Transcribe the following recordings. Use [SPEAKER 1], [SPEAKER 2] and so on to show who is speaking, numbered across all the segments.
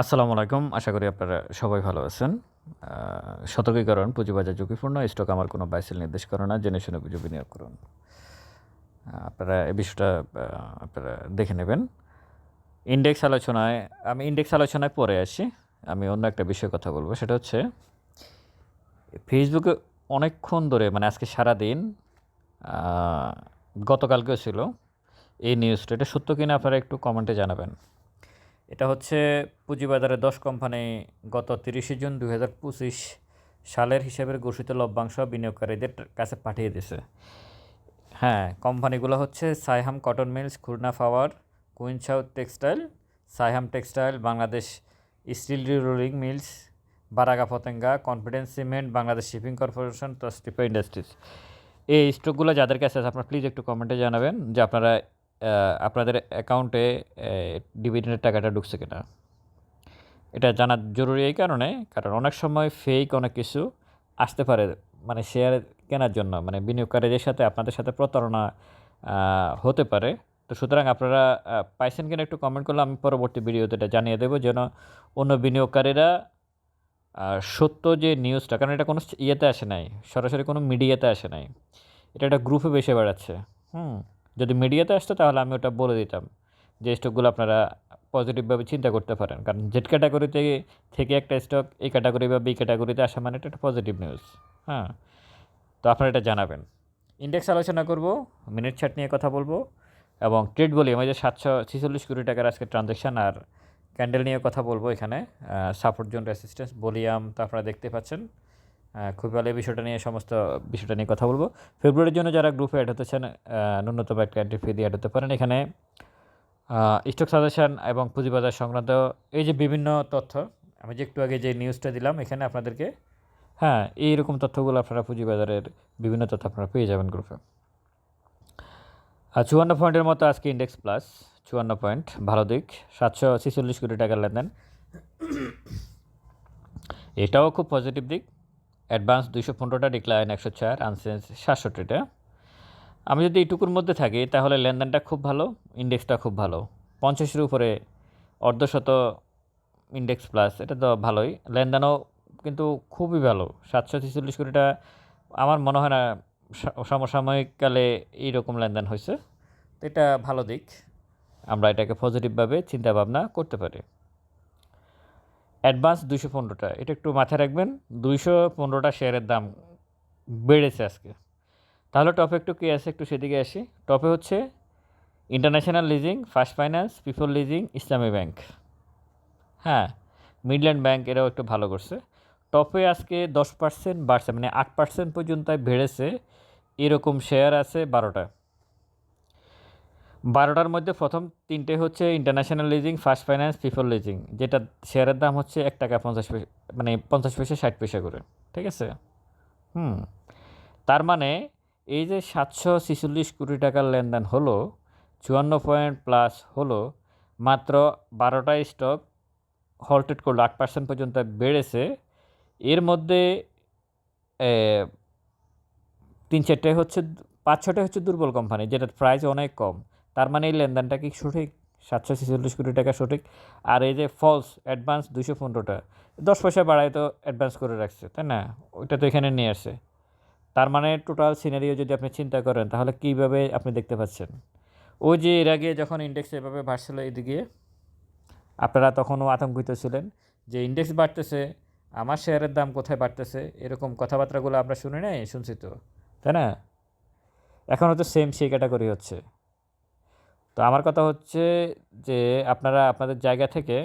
[SPEAKER 1] আসসালামু আলাইকুম। আশা করি আপনারা সবাই ভালো আছেন। সতর্কীকরণ, পুঁজিবাজার ঝুঁকিপূর্ণ, স্টক আমার কোনো বাইসেল নির্দেশ করে না, জেনে শুনে বুঝে বিনিয়োগ করুন। আপনারা এ বিষয়টা আপনারা দেখে নেবেন। ইন্ডেক্স আলোচনায়, আমি ইন্ডেক্স আলোচনায় পরে আসি। আমি অন্য একটা বিষয়ে কথা বলব। সেটা হচ্ছে, ফেসবুকে অনেকক্ষণ ধরে মানে আজকে সারাদিন গতকালকেও ছিল, এই নিউজটা এটা সত্য কিনা আপনারা একটু কমেন্টে জানাবেন। এটা হচ্ছে পুঁজিবাজারে দশ কোম্পানি গত তিরিশে জুন দু হাজার পঁচিশ সালের হিসাবের ঘোষিত লভ্যাংশ বিনিয়োগকারীদের কাছে পাঠিয়ে দিয়েছে। হ্যাঁ কোম্পানিগুলো হচ্ছে Saiham cotton mills, Khulna power queen south textile, Saiham textile, Bangladesh steel rolling mills, বারাগা Patenga confidence cement, Bangladesh shipping corporation তস্টিপা industries. এই স্টকগুলো যাদের কাছে আছে, আপনারা প্লিজ একটু কমেন্টে জানাবেন যে আপনারা আপনাদের অ্যাকাউন্টে ডিভিডেন্ডের টাকাটা ঢুকছে কিনা? এটা জানা জরুরি এই কারণে, কারণ অনেক সময় ফেক অনেক কিছু আসতে পারে মানে শেয়ার কেনার জন্য মানে বিনিয়োগকারীদের সাথে, আপনাদের সাথে প্রতারণা হতে পারে। তো সুতরাং আপনারা পাইছেন কিনা একটু কমেন্ট করলে আমি পরবর্তী ভিডিওতে এটা জানিয়ে দেবো, যেন অন্য বিনিয়োগকারীরা সত্য যে নিউজটা কারণ এটা কোনো ইয়েতে আসে নাই, সরাসরি কোনো মিডিয়াতে আসে নাই। এটা একটা গ্রুপে বেশি বেড়াচ্ছে, হুম। যদি মিডিয়াতে আসতো, তাহলে আমি ওটা বলে দিতাম যে, স্টকগুলো আপনারা পজিটিভভাবে চিন্তা করতে পারেন। কারণ জেড ক্যাটাগরিতে থেকে একটা স্টক এই ক্যাটাগরি বা বি ক্যাটাগরিতে আসা মানে এটা একটা পজিটিভ নিউজ হ্যাঁ? তো আপনারা এটা জানাবেন। ইন্ডেক্স আলোচনা করব মিনিট ছাট নিয়ে কথা বলব এবং ট্রেড ভলিউম এই যে সাতশো ছেচল্লিশ কোটি টাকার আজকে ট্রানজ্যাকশান আর ক্যান্ডেল নিয়ে কথা বলব এখানে সাপোর্ট জোন রেসিস্ট্যান্স ভলিউম তো আপনারা দেখতে পাচ্ছেন। আহ, খুব ভালো এই বিষয়টা নিয়ে সমস্ত বিষয়টা নিয়ে কথা বলব। ফেব্রুয়ারির জন্য যারা গ্রুপে অ্যাড হতে চান ন্যূনতম একটা এন্ট্রি ফি দিয়ে অ্যাড হতে পারেন। এখানে স্টক সাজেশান এবং পুঁজিবাজার সংক্রান্ত এই যে বিভিন্ন তথ্য আমি যে একটু আগে যে নিউজটা দিলাম এখানে আপনাদেরকে হ্যাঁ এইরকম তথ্যগুলো আপনারা পুঁজিবাজারের বিভিন্ন তথ্য আপনারা পেয়ে যাবেন গ্রুপে আর চুয়ান্ন পয়েন্টের মতো আজকে ইন্ডেক্স প্লাস চুয়ান্ন পয়েন্ট ভালো দিক। সাতশো ছেচল্লিশ কোটি টাকার লেনদেন। এটাও খুব পজিটিভ দিক। অ্যাডভান্স দুইশো পনেরোটা, ডিক্লাইন একশো চার, আনসেন্স সাতষট্টিটা। আমি যদি এইটুকুর মধ্যে থাকি, তাহলে লেনদেনটা খুব ভালো, ইন্ডেক্সটা খুব ভালো। পঞ্চাশের উপরে অর্ধশত ইন্ডেক্স প্লাস, এটা তো ভালোই। লেনদেনও কিন্তু খুবই ভালো, সাতশো ছেচল্লিশ কোটিটা। আমার মনে হয় না সমসাময়িককালে এইরকম লেনদেন হয়েছে। তো এটা ভালো দিক। আমরা এটাকে পজিটিভভাবে চিন্তাভাবনা করতে পারি। অ্যাডভান্স দুইশো পনেরোটা। এটা একটু মাথায় রাখবেন, দুইশো পনেরোটা শেয়ারের দাম বেড়েছে আজকে। তাহলে টপে একটু কে আছে, একটু সেদিকে আসি। টপে হচ্ছে international leasing, first finance, people leasing, Islami bank. হ্যাঁ মিডল্যান্ড ব্যাংক এরাও একটু ভালো করছে। টপে আজকে দশ পার্সেন্ট বাড়ছে মানে আট পার্সেন্ট পর্যন্ত বেড়েছে। এরকম শেয়ার আছে বারোটা। বারোটার মধ্যে প্রথম তিনটে হচ্ছে international leasing first finance people leasing যেটা শেয়ারের দাম হচ্ছে এক টাকা পঞ্চাশ পয়সা মানে পঞ্চাশ পয়সা, ষাট পয়সা করে, ঠিক আছে? হুম। তার মানে এই যে সাতশো ছেচল্লিশ কোটি টাকার লেনদেন হলো, চুয়ান্ন পয়েন্ট প্লাস হলো, মাত্র বারোটা স্টক হল্টেড করল, আট পার্সেন্ট পর্যন্ত বেড়েছে। এর মধ্যে তিন চারটে হচ্ছে, পাঁচ ছটা হচ্ছে দুর্বল কোম্পানি যেটার প্রাইস অনেক কম। তার মানে এই লেনদেনটা কি সঠিক? সাতশো ছেচল্লিশ কোটি টাকা সঠিক। আর এই যে ফলস অ্যাডভান্স দুশো পনেরোটা, দশ পয়সা বাড়ায় তো অ্যাডভান্স করে রাখছে, তাই না? ওইটা তো এখানে নিয়ে আসছে। তার মানে টোটাল সিনারিও যদি আপনি চিন্তা করেন, তাহলে কীভাবে আপনি দেখতে পাচ্ছেন? ওই যে এর আগে যখন ইন্ডেক্স এভাবে বাড়ছিল এদিকে, আপনারা তখনও আতঙ্কিত ছিলেন যে ইন্ডেক্স বাড়তেছে, আমার শেয়ারের দাম কোথায় বাড়তেছে? এরকম কথাবার্তাগুলো আমরা শুনি নাই, শুনছি তো, তাই না? এখনও তো সেম সেই ক্যাটাগরি হচ্ছে। তো আমার কথা হচ্ছে যে আপনারা আপনাদের জায়গা থেকে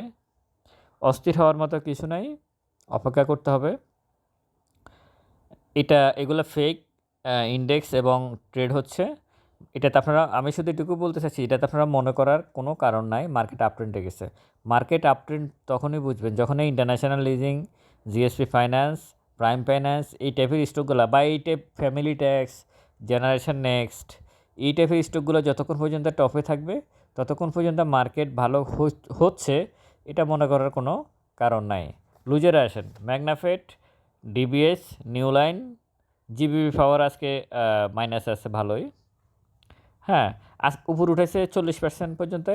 [SPEAKER 1] অস্থির হওয়ার মতো কিছু নাই, অপেক্ষা করতে হবে। এটা, এগুলো ফেক ইন্ডেক্স এবং ট্রেড হচ্ছে। এটাতে আপনারা, আমি শুধু এটুকু বলতে চাচ্ছি, এটাতে আপনারা মনে করার কোনো কারণ নাই মার্কেট আপট্রেন্ডে গেছে। মার্কেট আপট্রেন্ড তখনই বুঝবেন যখন এই international leasing GSP finance prime finance এই টাইপের স্টকগুলো বা এই type family tax generation next এই টাইপের স্টকগুলো যতক্ষণ পর্যন্ত টপে থাকবে, ততক্ষণ পর্যন্ত মার্কেট ভালো হচ- হচ্ছে, এটা মনে করার কোনো কারণ নাই। লুজারে আসেন ম্যাগনাফেট DBS new line GBB power আজকে মাইনাস আছে ভালোই। হ্যাঁ আজ উপর উঠেছে চল্লিশ পার্সেন্ট পর্যন্ত,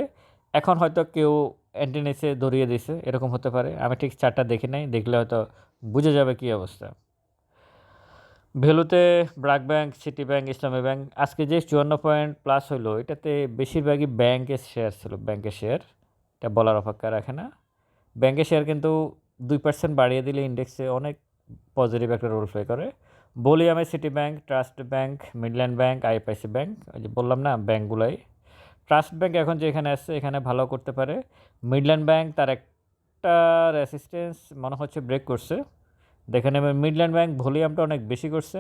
[SPEAKER 1] এখন হয়তো কেউ অ্যান্টিনেসে দৌড়িয়ে দিছে, এরকম হতে পারে। আমি ঠিক চারটা দেখি নাই, দেখলে হয়তো বুঝে যাবে কী অবস্থা। ভ্যালুতে BRAC bank, city bank, Islami bank, আজকে যে চুয়ান্ন পয়েন্ট প্লাস হলো এটাতে বেশিরভাগই ব্যাংকের শেয়ার ছিল, ব্যাংকের শেয়ার এটা বলার অপেক্ষা রাখে না। ব্যাংকের শেয়ার কিন্তু দুই পার্সেন্ট বাড়িয়ে দিলে ইন্ডেক্সে অনেক পজিটিভ একটা রোল প্লে করে। বলি আমি city bank, trust bank, midland bank IFIC bank ওই যে বললাম না, ব্যাংকগুলাই। ট্রাস্ট ব্যাংক এখন যেখানে আসছে এখানে ভালো করতে পারে। মিডল্যান্ড ব্যাংক তার একটা রেসিস্টেন্স মনে হচ্ছে ব্রেক করছে। দেখে নেবেন মিডল্যান্ড ব্যাংক ভলিউমটা অনেক বেশি করছে।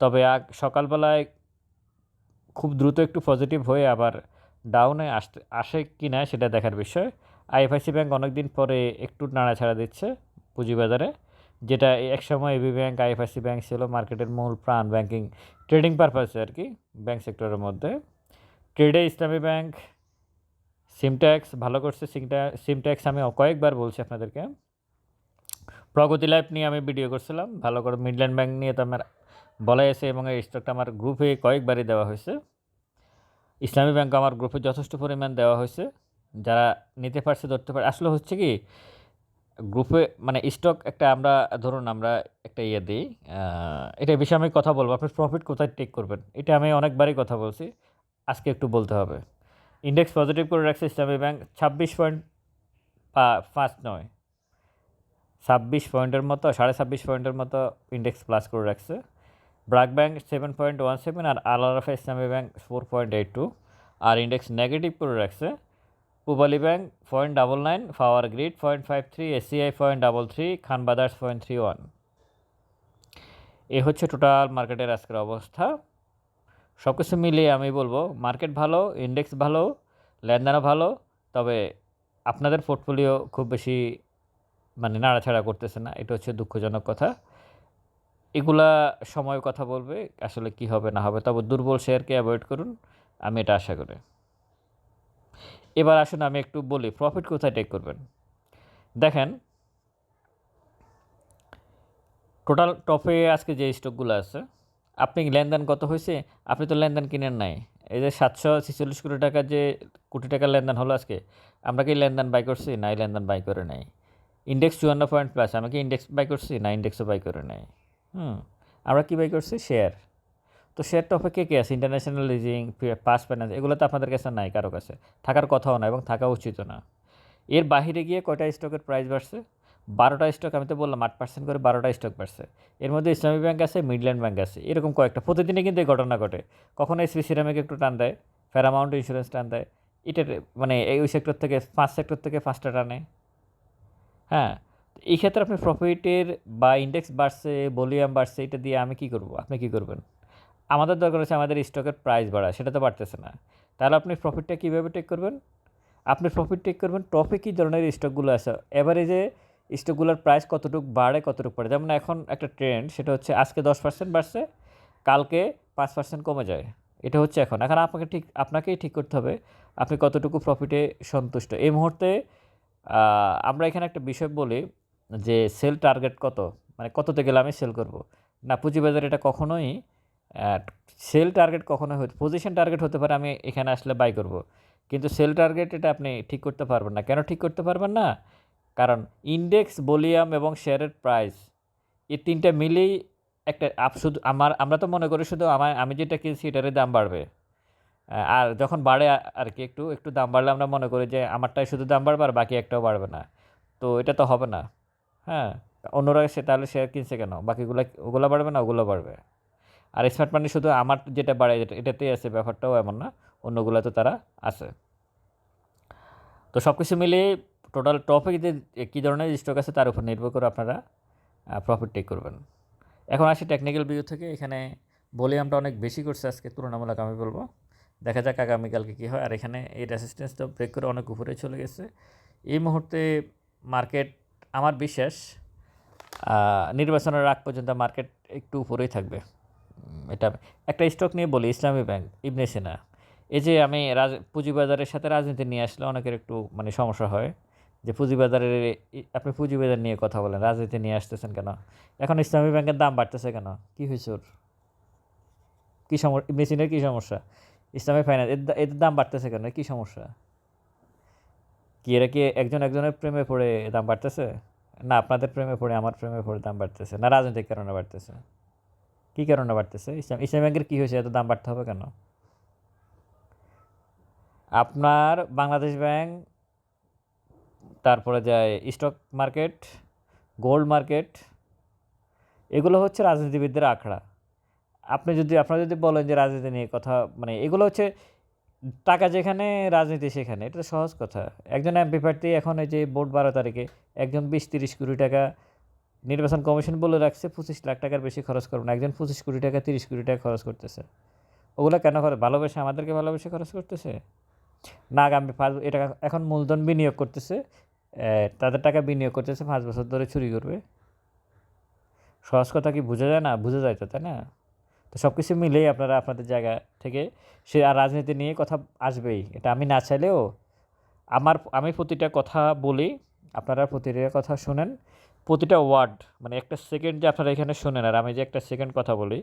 [SPEAKER 1] তবে আগ, সকালবেলায় খুব দ্রুত একটু পজিটিভ হয়ে আবার ডাউনে আসতে, আসে কি না সেটা দেখার বিষয়। আইএফআইসি ব্যাংক অনেক দিন পরে একটু নাড়াছাড়া দিচ্ছে পুঁজিবাজারে, যেটা এক সময় এবি ব্যাংক আইএফআইসি ব্যাংক ছিল মার্কেটের মূল প্রাণ ব্যাংকিং ট্রেডিং পারপাসে আর কি ব্যাংক সেক্টরের মধ্যে। ট্রেডে ইসলামী ব্যাংক সিমট্যাক্স ভালো করছে সিমটা সিমট্যাক্স আমি কয়েকবার বলছি আপনাদেরকে। প্রগতি লাইফ নিয়ে আমি ভিডিও করছিলাম। ভালো করে মিডল্যান্ড ব্যাংক নিয়ে তো আমার বলা আছে এবং এই স্টকটা আমার গ্রুপে কয়েকবারই দেওয়া হয়েছে। ইসলামী ব্যাংক আমার গ্রুপে যথেষ্ট পরিমাণ দেওয়া হয়েছে। যারা নিতে পারছে, ধরতে পারে, আসলে হচ্ছে কি গ্রুপে মানে স্টক একটা আমরা, ধরুন আমরা একটা ইয়ে দিই এটা বিষয়ে আমি কথা বলব। আপনি প্রফিট কোথায় টেক করবেন? এটা আমি অনেকবারই কথা বলছি। আজকে একটু বলতে হবে। ইন্ডেক্স পজিটিভ করে রাখছে ইসলামী ব্যাংক ছাব্বিশ পয়েন্ট পাঁচ নয়। ছাব্বিশ পয়েন্টের মতো, সাড়ে ছাব্বিশ পয়েন্টের মতো ইন্ডেক্স প্লাস করে রাখছে। BRAC bank seven point one seven আর Al Arafah Islami bank four point eight two আর ইন্ডেক্স নেগেটিভ করে রাখছে। Pubali bank point double nine power grid point five three ACI point double three Khan brothers point three one এ হচ্ছে total মার্কেটের আজকের অবস্থা। সব কিছু মিলিয়ে আমি বলব মার্কেট ভালো ইন্ডেক্স ভালো, লেনদেনও ভালো, তবে আপনাদের পোর্টফোলিও খুব বেশি মানে নাড়াছাড়া করতেছে না, এটা হচ্ছে দুঃখজনক কথা। এগুলা সময় কথা বলবে, আসলে কি হবে না হবে, তবে দুর্বল শেয়ারকে অ্যাভয়েড করুন, আমি এটা আশা করি। এবার আসুন, আমি একটু বলি প্রফিট কোথায় টেক করবেন? দেখেন টোটাল টপে আজকে যে স্টকগুলো আছে, আপনি লেনদেন কত হয়েছে? আপনি তো লেনদেন কিনেন নাই। এই যে সাতশো ছেচল্লিশ কোটি টাকা যে কোটি টাকার লেনদেন হলো আজকে, আমরা কি লেনদেন বাই করছি? নাই, লেনদেন বাই করে নাই। ইন্ডেক্স চুয়ান্ন পয়েন্ট প্লাস আমি কি ইন্ডেক্স বাই করছি? না ইন্ডেক্সও বাই করে নাই। হুম, আমরা কী বাই করছি? শেয়ার তো শেয়ার টপে কে কে আছে? ইন্টারন্যাশনাল লিজিং পাস ফাইন্যান্স এগুলো তো আপনাদের কাছে নাই, কারও কাছে। থাকার কথাও না এবং থাকা উচিতও না। এর বাহিরে গিয়ে কয়টা স্টকের প্রাইস বাড়ছে? বারোটা স্টক আমি তো বললাম, আট পার্সেন্ট করে বারোটা স্টক বাড়ছে। এর মধ্যে ইসলামী ব্যাংক আছে মিডল্যান্ড ব্যাংক আছে, এরকম কয়েকটা। প্রতিদিনই কিন্তু এই ঘটনা ঘটে। কখনো এসবি সিরামিক একটু টান দেয় ফ্যারামাউন্ট ইন্স্যুরেন্স টান দেয়। এটা মানে এই সেক্টর থেকে পাঁচ সেক্টর থেকে ফার্স্টটা টানে। হ্যাঁ এই ক্ষেত্রে আপনি প্রফিটের বা ইন্ডেক্স বাড়ছে ভলিউম বাড়ছে, এটা দিয়ে আমি কী করব? আপনি কী করবেন? আমাদের দরকার হচ্ছে আমাদের স্টকের প্রাইস বাড়া, সেটা তো বাড়তেছে না। তাহলে আপনি প্রফিটটা কীভাবে টেক করবেন? আপনি প্রফিট টেক করবেন টপে কী ধরনের স্টকগুলো আছে? এভারেজে স্টকগুলোর প্রাইস কতটুকু বাড়ে, কতটুকু পড়ে? যেমন এখন একটা ট্রেন্ড সেটা হচ্ছে আজকে দশ পার্সেন্ট বাড়ছে, কালকে পাঁচ পার্সেন্ট কমে যায়। এটা হচ্ছে এখন। এখন আপনাকে ঠিক, আপনাকেই ঠিক করতে হবে, আপনি কতটুকু প্রফিটে সন্তুষ্ট। এই মুহূর্তে আমরা এখানে একটা বিষয় বলি যে সেল টার্গেট কত? মানে কততে গেলে আমি সেল করব? না পুঁজিবাজার এটা কখনোই সেল টার্গেট কখনোই হতে পজিশন টার্গেট হতে পারে আমি এখানে আসলে বাই করব। কিন্তু সেল টার্গেট এটা আপনি ঠিক করতে পারবেন না। কেন ঠিক করতে পারবেন না? কারণ ইন্ডেক্স ভলিউম এবং শেয়ারের প্রাইস এই তিনটা মিলেই একটা আপ শুধু আমার, আমরা তো মনে করি শুধু আমার আমি যেটা কিনছি এটারই দাম বাড়বে। আর যখন বাড়ে আর কি একটু একটু দাম বাড়লে আমরা মনে করি যে আমারটাই শুধু দাম বাড়বে আর বাকি একটাও বাড়বে না। তো এটা তো হবে না। হ্যাঁ অন্যরা সে তাহলে শেয়ার কিনছে কেন? বাকিগুলো ওগুলো বাড়বে না? ওগুলো বাড়বে। আর স্মার্ট মানি শুধু আমার যেটা বাড়ে এটাতেই আছে, ব্যাপারটাও এমন না। অন্যগুলো তো তারা আছে। তো সব কিছু মিলিয়ে টোটাল টপে যে কী ধরনের স্টক আছে তার উপর নির্ভর করে আপনারা প্রফিট টেক করবেন। এখন আসি টেকনিক্যাল ভিউ থেকে। এখানে ভলিউমটা অনেক বেশি করছে আজকে, তুলনামূলক আমি বলব। দেখা যাক আগামীকালকে কী হয়। আর এখানে এই রেসিস্টেন্সটা ব্রেক করে অনেক উপরে চলে গেছে। এই মুহূর্তে মার্কেট আমার বিশ্বাস নির্বাচনের আগ পর্যন্ত মার্কেট একটু উপরেই থাকবে। এটা একটা স্টক নিয়ে বলি, ইসলামী ব্যাংক, ইবনে সিনা। এই যে আমি রাজ, পুঁজিবাজারের সাথে রাজনীতি নিয়ে আসলে অনেকের একটু মানে সমস্যা হয় যে পুঁজিবাজারের আপনি পুঁজিবাজার নিয়ে কথা বলেন, রাজনীতি নিয়ে আসতেছেন কেন? এখন ইসলামী ব্যাংকের দাম বাড়তেছে কেন? কী হয়েছে ওর? কী সমস্যা মেশিনের কী সমস্যা? ইসলামী ফাইন্যান্স এর দাম বাড়তেছে কেন? কী সমস্যা? কি এরা কি একজন একজনের প্রেমে পড়ে দাম বাড়তেছে? না, আপনাদের প্রেমে পড়ে, আমার প্রেমে পড়ে দাম বাড়তেছে। না, রাজনৈতিক কারণে বাড়তেছে। কী কারণে বাড়তেছে? ইসলাম ইসলাম ব্যাংকের কী হয়েছে? এত দাম বাড়তে হবে কেন? আপনার বাংলাদেশ ব্যাংক, তারপরে যায় স্টক মার্কেট, গোল্ড মার্কেট, এগুলো হচ্ছে রাজনীতিবিদদের আখড়া। আপনি যদি, আপনারা যদি বলেন যে রাজনীতি নিয়ে কথা মানে এগুলো হচ্ছে টাকা যেখানে, রাজনীতি সেখানে, এটা তো সহজ কথা। একজন এমপি প্রার্থী এখন এই যে ভোট বারো তারিখে একজন বিশ তিরিশ কোটি টাকা নির্বাচন কমিশন বলে রাখছে, পঁচিশ লাখ টাকার বেশি খরচ করবে না। একজন পঁচিশ কোটি টাকা, তিরিশ কোটি টাকা খরচ করতেছে। ওগুলো কেন খরচ ভালোবেসে আমাদেরকে ভালোবেসে খরচ করতেছে? না, আগামী পাঁচ, এটা এখন মূলধন বিনিয়োগ করতেছে তাদের টাকা বিনিয়োগ করতেছে, পাঁচ বছর ধরে চুরি করবে। সহজ কথা কি বোঝা যায় না? বোঝা যায় তো, তাই না? তো সব কিছু মিলেই আপনারা আপনাদের জায়গা থেকে সে আর রাজনীতি নিয়ে কথা আসবেই। এটা আমি না চাইলেও আমার, আমি প্রতিটা কথা বলি, আপনারা প্রতিটা কথা শুনেন। প্রতিটা ওয়ার্ড মানে একটা সেকেন্ড যে আপনারা এখানে শুনেন, আর আমি যে একটা সেকেন্ড কথা বলি,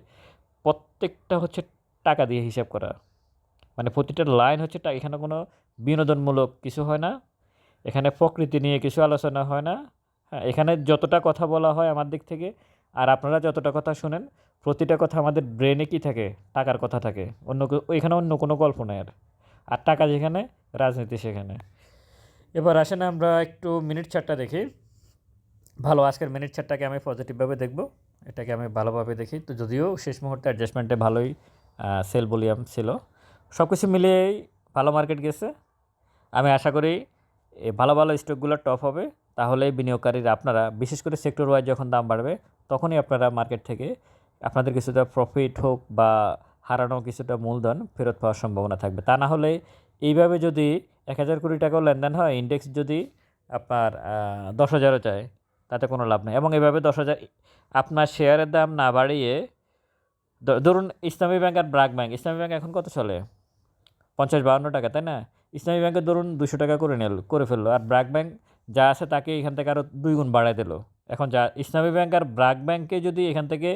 [SPEAKER 1] প্রত্যেকটা হচ্ছে টাকা দিয়ে হিসাব করা। মানে প্রতিটা লাইন হচ্ছে এখানে কোনো বিনোদনমূলক কিছু হয় না, এখানে প্রকৃতি নিয়ে কিছু আলোচনা হয় না। হ্যাঁ এখানে যতটা কথা বলা হয় আমার দিক থেকে, আর আপনারা যতটা কথা শুনেন প্রতিটা কথা আমাদের ব্রেনে কি থাকে? টাকার কথা থাকে। অন্য এখানে অন্য কোনো গল্প নেই আর। আর টাকা যেখানে, রাজনীতি সেখানে। এবার আসেন আমরা একটু মিনিট চারটা দেখি। ভালো, আজকের মিনিট চারটাকে আমি পজিটিভভাবে দেখব। এটাকে আমি ভালোভাবে দেখি। তো যদিও শেষ মুহূর্তে অ্যাডজাস্টমেন্টে ভালোই সেল ভলিউম ছিল। সব কিছু মিলিয়েই ভালো মার্কেট গেছে। আমি আশা করি ভালো ভালো স্টকগুলো টপ হবে। তাহলে বিনিয়োগকারীরা, আপনারা, বিশেষ করে সেক্টর ওয়াইজ যখন দাম বাড়বে, তখনই আপনারা মার্কেট থেকে আপনাদের কিছুটা প্রফিট হোক বা হারানো কিছুটা মূলধন ফেরত পাওয়ার সম্ভাবনা থাকবে। তা না হলে এইভাবে যদি এক হাজার কোটি টাকাও লেনদেন হয় ইন্ডেক্স যদি আপনার দশ হাজারও চায়, তাতে কোনো লাভ নেই। এবং এভাবে দশ হাজার, আপনার শেয়ারের দাম না বাড়িয়ে ধরুন ইসলামী ব্যাংক আর ব্রাক ব্যাংক, ইসলামী ব্যাংক এখন কত চলে? পঞ্চাশ বাউন্ন টাকা, তাই না? ইসলামী ব্যাংকে ধরুন দুশো টাকা করে নিল, করে ফেলল, আর ব্রাক ব্যাংক যা আছে তাকে এখান থেকে আরও দুই গুণ বাড়ায় দিল। এখন যা, ইসলামী ব্যাংক আর ব্রাক ব্যাংকে যদি এখান থেকে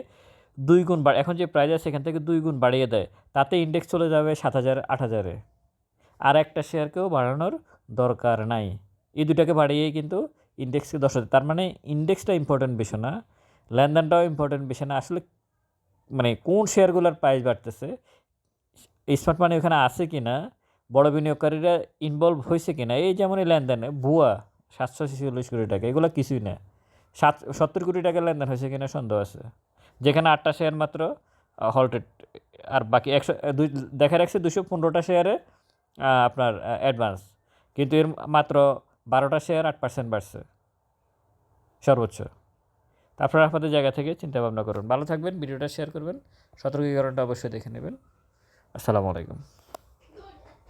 [SPEAKER 1] দুই গুণ বাড় এখন যে প্রাইস আছে এখান থেকে দুই গুণ বাড়িয়ে দেয়, তাতে ইন্ডেক্স চলে যাবে সাত হাজার, আট হাজারে। আর একটা শেয়ারকেও বাড়ানোর দরকার নাই। এই দুটাকে বাড়িয়েই কিন্তু ইন্ডেক্সকে দশ হাজার তার মানে ইন্ডেক্সটা ইম্পর্টেন্ট বিষয় না, লেনদেনটাও ইম্পর্টেন্ট বিষয় না। আসলে মানে কোন শেয়ারগুলোর প্রাইস বাড়তেছে স্মার্ট মানি ওখানে আছে কি না, বড় বিনিয়োগকারীরা ইনভলভ হয়েছে কি না, এই যেমনই লেনদেন, ভুয়া, সাতশো ছেচল্লিশ কোটি টাকা, এগুলো কিছুই না। সাত সত্তর কোটি টাকার লেনদেন হয়েছে কিনা সন্দেহ আছে। যেখানে আটটা শেয়ার মাত্র হল্টেড আর বাকি একশো দুই, দেখা রাখছে দুশো পনেরোটা শেয়ারে আপনার অ্যাডভান্স কিন্তু এর মাত্র বারোটা শেয়ার আট পার্সেন্ট বাড়ছে, সর্বোচ্চ। আপনারা আপনাদের জায়গা থেকে চিন্তা ভাবনা করুন। ভালো থাকবেন, ভিডিওটা শেয়ার করবেন, সতর্কীকরণটা অবশ্যই দেখে নেবেন। আসসালামু আলাইকুম।